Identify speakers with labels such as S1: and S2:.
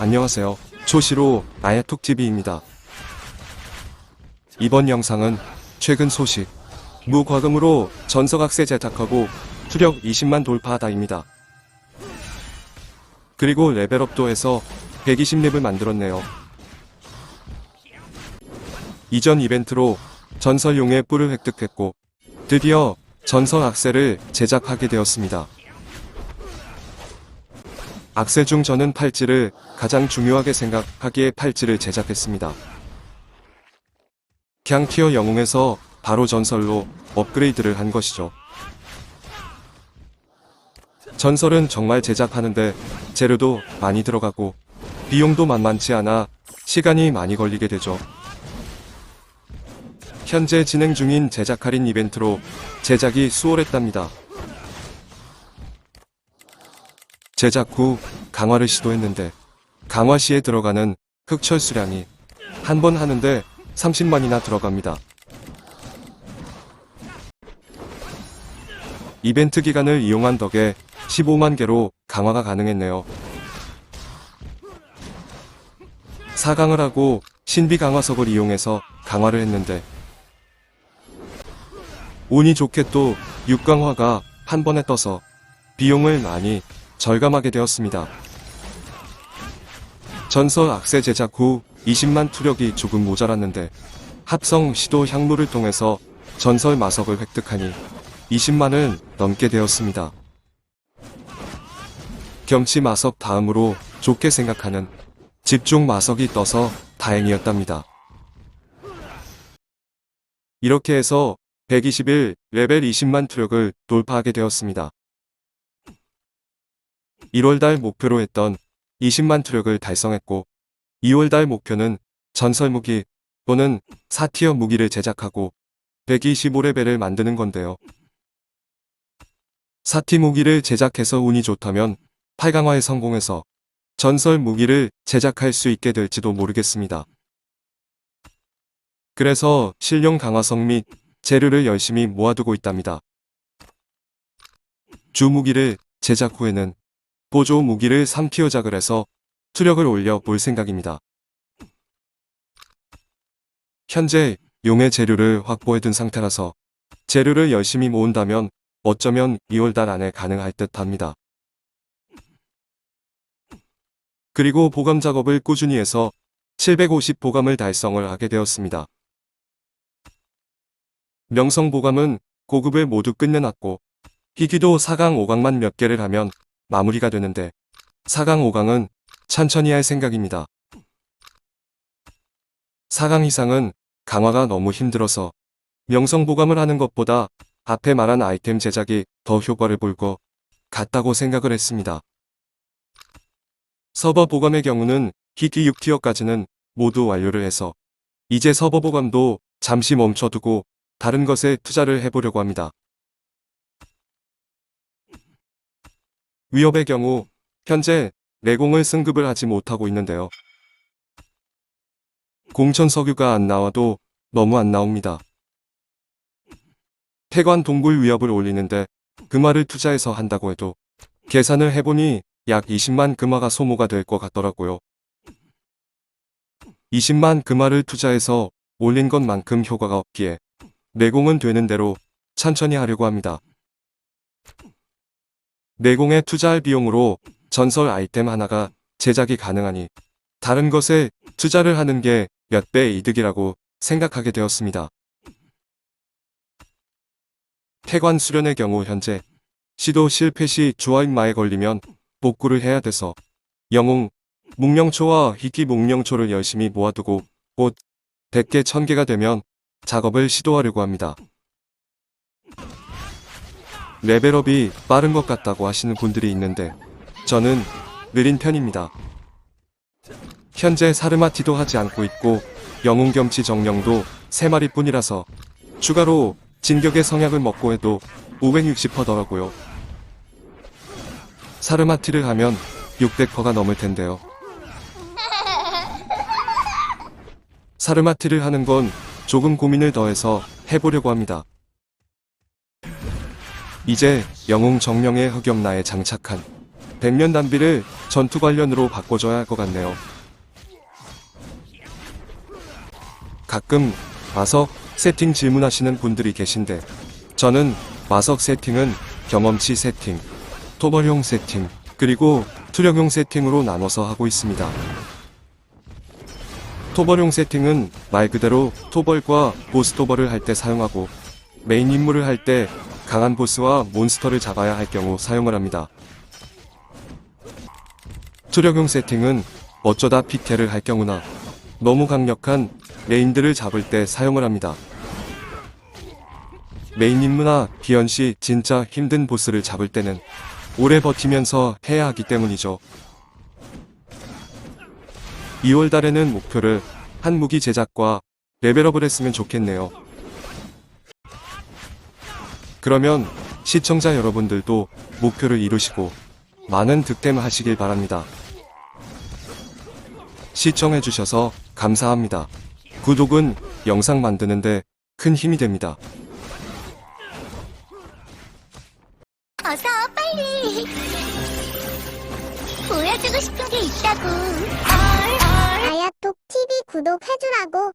S1: 안녕하세요. 초시로 아야톡TV입니다. 이번 영상은 최근 소식, 무과금으로 전석학세 제작하고 투력 20만 돌파하다입니다. 그리고 레벨업도 해서 120렙을 만들었네요. 이전 이벤트로 전설용의 뿔을 획득했고 드디어 전설 악세를 제작하게 되었습니다. 악세 중 저는 팔찌를 가장 중요하게 생각하기에 팔찌를 제작했습니다. 그냥 티어 영웅에서 바로 전설로 업그레이드를 한 것이죠. 전설은 정말 제작하는데 재료도 많이 들어가고 비용도 만만치 않아 시간이 많이 걸리게 되죠. 현재 진행 중인 제작 할인 이벤트로 제작이 수월했답니다. 제작 후 강화를 시도했는데 강화 시에 들어가는 흑철 수량이 한 번 하는데 30만이나 들어갑니다. 이벤트 기간을 이용한 덕에 15만 개로 강화가 가능했네요. 4강을 하고 신비 강화석을 이용해서 강화를 했는데 운이 좋게 또 6강화가 한 번에 떠서 비용을 많이 절감하게 되었습니다. 전설 악세 제작 후 20만 투력이 조금 모자랐는데 합성 시도 향로를 통해서 전설 마석을 획득하니 20만을 넘게 되었습니다. 경치 마석 다음으로 좋게 생각하는 집중 마석이 떠서 다행이었답니다. 이렇게 해서 121 레벨 20만 투력을 돌파하게 되었습니다. 1월달 목표로 했던 20만 투력을 달성했고 2월달 목표는 전설 무기 또는 4티어 무기를 제작하고 125레벨을 만드는 건데요. 4티 무기를 제작해서 운이 좋다면 8강화에 성공해서 전설 무기를 제작할 수 있게 될지도 모르겠습니다. 그래서 실용 강화성 및 재료를 열심히 모아두고 있답니다. 주 무기를 제작 후에는 보조 무기를 3티어작을 해서 투력을 올려 볼 생각입니다. 현재 용의 재료를 확보해둔 상태라서 재료를 열심히 모은다면 어쩌면 2월달 안에 가능할 듯 합니다. 그리고 보감 작업을 꾸준히 해서 750 보감을 달성을 하게 되었습니다. 명성 보감은 고급을 모두 끝내놨고 희귀도 4강 5강만 몇 개를 하면 마무리가 되는데 4강 5강은 천천히 할 생각입니다. 4강 이상은 강화가 너무 힘들어서 명성 보감을 하는 것보다 앞에 말한 아이템 제작이 더 효과를 볼 것 같다고 생각을 했습니다. 서버 보감의 경우는 희귀 6티어까지는 모두 완료를 해서 이제 서버 보감도 잠시 멈춰두고 다른 것에 투자를 해보려고 합니다. 위협의 경우 현재 내공을 승급을 하지 못하고 있는데요. 공천 석유가 안 나와도 너무 안 나옵니다. 태관 동굴 위협을 올리는데 금화를 투자해서 한다고 해도 계산을 해보니 약 20만 금화가 소모가 될 것 같더라고요. 20만 금화를 투자해서 올린 것만큼 효과가 없기에 내공은 되는 대로 천천히 하려고 합니다. 내공에 투자할 비용으로 전설 아이템 하나가 제작이 가능하니 다른 것에 투자를 하는 게 몇 배 이득이라고 생각하게 되었습니다. 태관 수련의 경우 현재 시도 실패 시 주화인마에 걸리면 복구를 해야 돼서 영웅, 묵령초와 희귀 묵령초를 열심히 모아두고 곧 100개 1000개가 되면 작업을 시도하려고 합니다. 레벨업이 빠른 것 같다고 하시는 분들이 있는데 저는 느린 편입니다. 현재 사르마티도 하지 않고 있고 영웅 겸치 정령도 3마리 뿐이라서 추가로 진격의 성약을 먹고 해도 560퍼더라고요. 사르마티를 하면 600퍼가 넘을 텐데요. 사르마티를 하는 건 조금 고민을 더해서 해보려고 합니다. 이제 영웅 정령의 흑염라에 장착한 백면 단비를 전투 관련으로 바꿔줘야 할 것 같네요. 가끔 마석 세팅 질문하시는 분들이 계신데 저는 마석 세팅은 경험치 세팅, 토벌용 세팅, 그리고 투력용 세팅으로 나눠서 하고 있습니다. 토벌용 세팅은 말 그대로 토벌과 보스 토벌을 할 때 사용하고 메인 임무를 할 때 강한 보스와 몬스터를 잡아야 할 경우 사용을 합니다. 투력용 세팅은 어쩌다 피케를 할 경우나 너무 강력한 메인들을 잡을 때 사용을 합니다. 메인 임무나 비연 시 진짜 힘든 보스를 잡을 때는 오래 버티면서 해야 하기 때문이죠. 2월 달에는 목표를 한 무기 제작과 레벨업을 했으면 좋겠네요. 그러면 시청자 여러분들도 목표를 이루시고 많은 득템 하시길 바랍니다. 시청해주셔서 감사합니다. 구독은 영상 만드는데 큰 힘이 됩니다.
S2: 어서 빨리 보여주고 싶은 게 있다고
S3: 아야톡 TV 구독해주라고